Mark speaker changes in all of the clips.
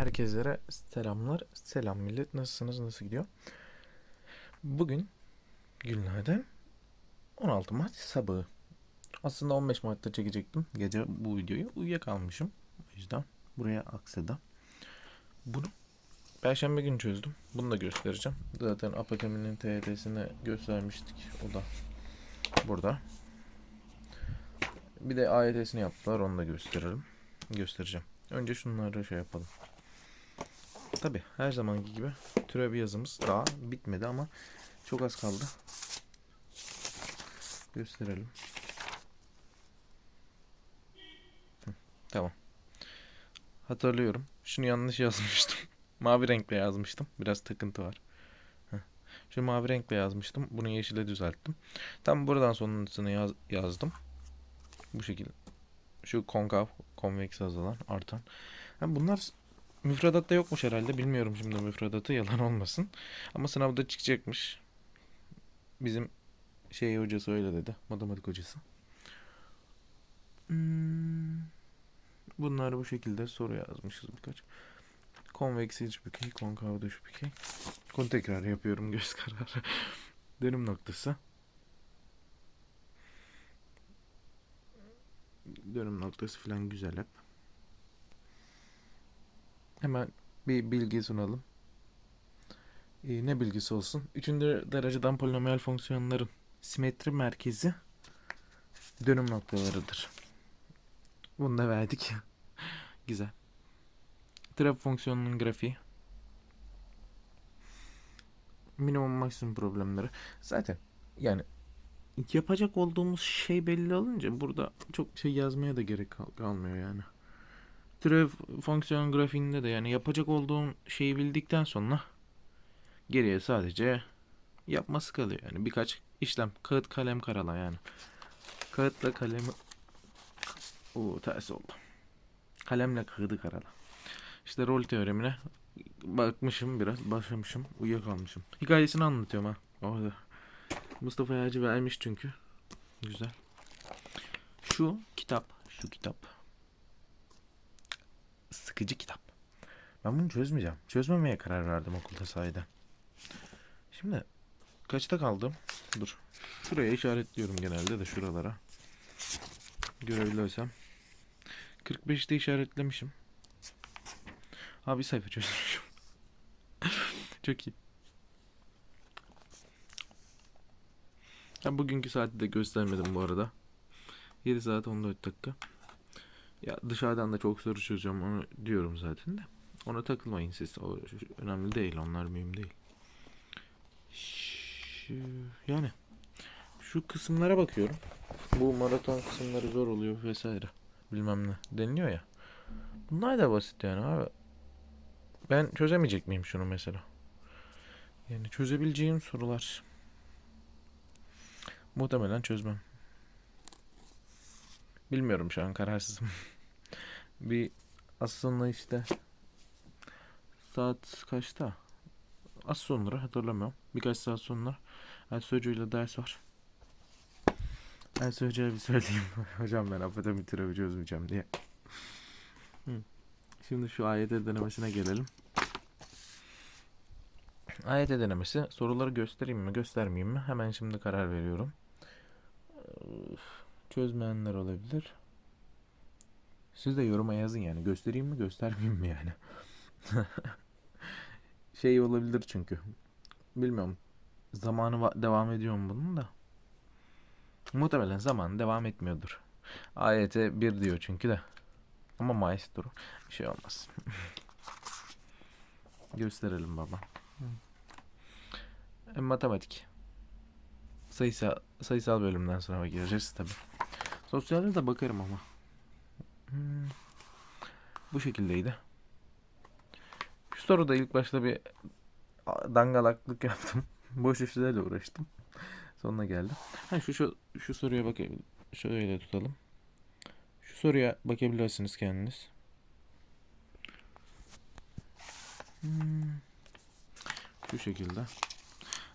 Speaker 1: Herkeslere selamlar. Selam millet. Nasılsınız? Nasıl gidiyor? Bugün günlerden 16 Mart sabahı. Aslında 15 Mart'ta çekecektim. Gece bu videoyu uyuyakalmışım. O yüzden buraya aksadı. Bunu Perşembe günü çözdüm. Bunu da göstereceğim. Zaten Apakemi'nin TYT'sini göstermiştik. O da burada. Bir de AYT'sini yaptılar. Onu da gösterelim. Göstereceğim. Önce şunları şey yapalım. Tabi her zamanki gibi türev yazımız daha bitmedi ama çok az kaldı. Gösterelim. Hı, tamam. Hatırlıyorum. Şunu yanlış yazmıştım. mavi renkle yazmıştım. Biraz takıntı var. Heh. Şu mavi renkle yazmıştım. Bunu yeşile düzelttim. Tam buradan sonrasını yaz, yazdım. Bu şekilde. Şu konkav, konveks azalan, artan. Ha, bunlar müfredatta yokmuş herhalde. Bilmiyorum şimdi müfredatı yalan olmasın. Ama sınavda çıkacakmış. Bizim şey hocası öyle dedi. Matematik hocası. Hmm. Bunlar bu şekilde soru yazmışız birkaç. Konveks iç bükey, konkav dış bükey. Konu tekrar yapıyorum göz kararı. Dönüm noktası. Dönüm noktası falan güzel hep. Hemen bir bilgi sunalım. Ee, ne bilgisi olsun? Üçüncü dereceden polinomiyal fonksiyonların simetri merkezi dönüm noktalarıdır. Bunu da verdik. Güzel. Trap fonksiyonunun grafiği. Minimum maksimum problemleri. Zaten yani yapacak olduğumuz şey belli olunca burada çok şey yazmaya da gerek kal- kalmıyor yani. Türev fonksiyon grafiğinde de yani yapacak olduğum şeyi bildikten sonra geriye sadece yapması kalıyor yani birkaç işlem kağıt kalem karala yani. Kağıtla kalemi o ters oldu. Kalemle kağıdı karala. İşte rol teoremine bakmışım biraz başlamışım uyuyakalmışım. Hikayesini anlatıyorum ha orada. Mustafa Yağcı vermiş çünkü. Güzel. Şu kitap, şu kitap. Sıkıcı kitap. Ben bunu çözmeyeceğim. Çözmemeye karar verdim okulda sayede. Şimdi kaçta kaldım? Dur. Şuraya işaretliyorum genelde de şuralara. Görebiliyorsam. 45'te işaretlemişim. Abi bir sayfa çözmüşüm. Çok iyi. Ben bugünkü saati de göstermedim bu arada. 7 saat 14 dakika. Ya dışarıdan da çok soru çözüyorum onu diyorum zaten de. Ona takılmayın siz. O önemli değil. Onlar mühim değil. Yani şu kısımlara bakıyorum. Bu maraton kısımları zor oluyor vesaire. Bilmem ne deniliyor ya. Bunlar da basit yani abi. Ben çözemeyecek miyim şunu mesela? Yani çözebileceğim sorular. Muhtemelen çözmem. Bilmiyorum şu an kararsızım. bir aslında işte saat kaçta? Az sonra hatırlamıyorum. Birkaç saat sonra Elsi Hoca ders var. Elsi Hoca'ya bir söyleyeyim. Hocam ben apatemi türevi çözmeyeceğim diye. Şimdi şu AYT denemesine gelelim. AYT denemesi. Soruları göstereyim mi göstermeyeyim mi? Hemen şimdi karar veriyorum. Çözmeyenler olabilir. Siz de yoruma yazın yani. Göstereyim mi göstermeyeyim mi yani. şey olabilir çünkü. Bilmiyorum. Zamanı va- devam ediyor mu bunun da. Muhtemelen zaman devam etmiyordur. AYT 1 diyor çünkü de. Ama maestro. Bir şey olmaz. Gösterelim baba. E, matematik. Sayısal, sayısal bölümden sonra gireceğiz tabi. Sosyalde de bakarım ama. Bu şekildeydi. Şu soruda ilk başta bir dangalaklık yaptım. Boş işlerle uğraştım. Sonuna geldim. Ha şu şu şu soruya bakayım. Şöyle tutalım. Şu soruya bakabilirsiniz kendiniz. Hmm. Şu şekilde.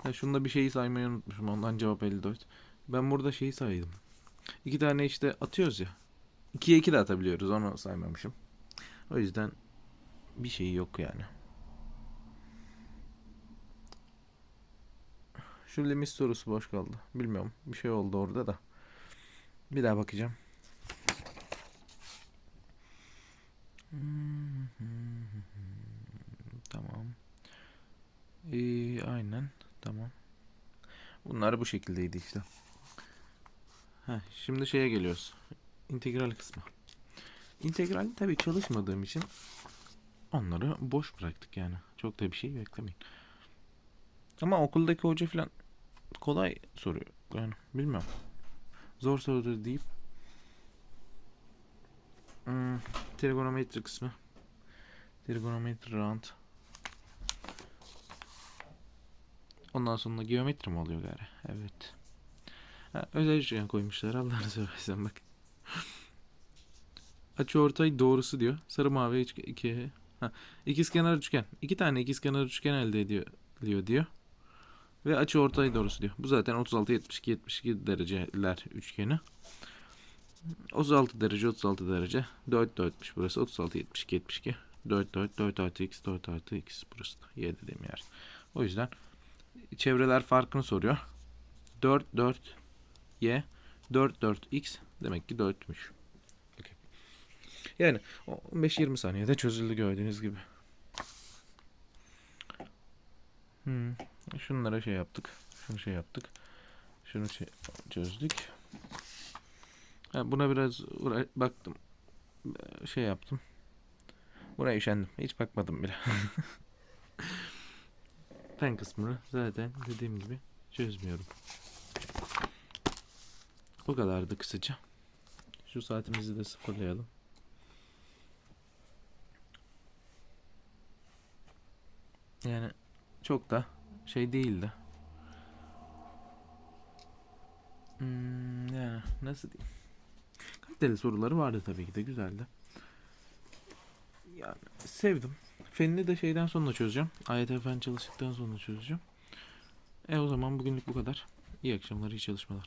Speaker 1: Ha, şunda bir şeyi saymayı unutmuşum. Ondan cevap 54. Ben burada şeyi saydım. İki tane işte atıyoruz ya. 2'ye 2 de atabiliyoruz. Onu saymamışım. O yüzden bir şey yok yani. Şu limit sorusu boş kaldı. Bilmiyorum. Bir şey oldu orada da. Bir daha bakacağım. Tamam. Ee, aynen. Tamam. Bunlar bu şekildeydi işte. Heh, şimdi şeye geliyoruz. İntegral kısmı. İntegral tabii çalışmadığım için onları boş bıraktık yani. Çok da bir şey beklemeyin. Ama okuldaki hoca falan kolay soruyor. Yani bilmiyorum. Zor sorudur deyip hmm, trigonometri kısmı. Trigonometri round. Ondan sonra geometri mi oluyor gari? Evet. Özel üçgen koymuşlar. Allah'ını seversen bak. Açı ortay doğrusu diyor. Sarı mavi üç- iki. Ha, ikizkenar üçgen. İki tane ikizkenar üçgen elde ediyor diyor. Ve açı ortay doğrusu diyor. Bu zaten 36 72 72 dereceler üçgeni. 36 derece 36 derece. 4 4'müş burası. 36 72 72. 4 4 4 artı x 4 artı x burası da y dediğim yer. O yüzden çevreler farkını soruyor. 4 4 y 4 4 x demek ki 4'müş. Okey. Yani 15-20 saniyede çözüldü gördüğünüz gibi. Hmm. Şunlara şey yaptık. Şunu şey yaptık. Şunu şey çözdük. Ha, buna biraz baktım. Şey yaptım. Buraya üşendim. Hiç bakmadım bile. Fen kısmını zaten dediğim gibi çözmüyorum. Bu kadardı kısaca. Şu saatimizi de sıfırlayalım. Yani çok da şey değildi. Hmm, yani nasıl diyeyim? Kaliteli soruları vardı tabii ki de güzeldi. Yani sevdim. Fenini de şeyden sonra çözeceğim. AYT fen çalıştıktan sonra çözeceğim. E o zaman bugünlük bu kadar. İyi akşamlar, iyi çalışmalar.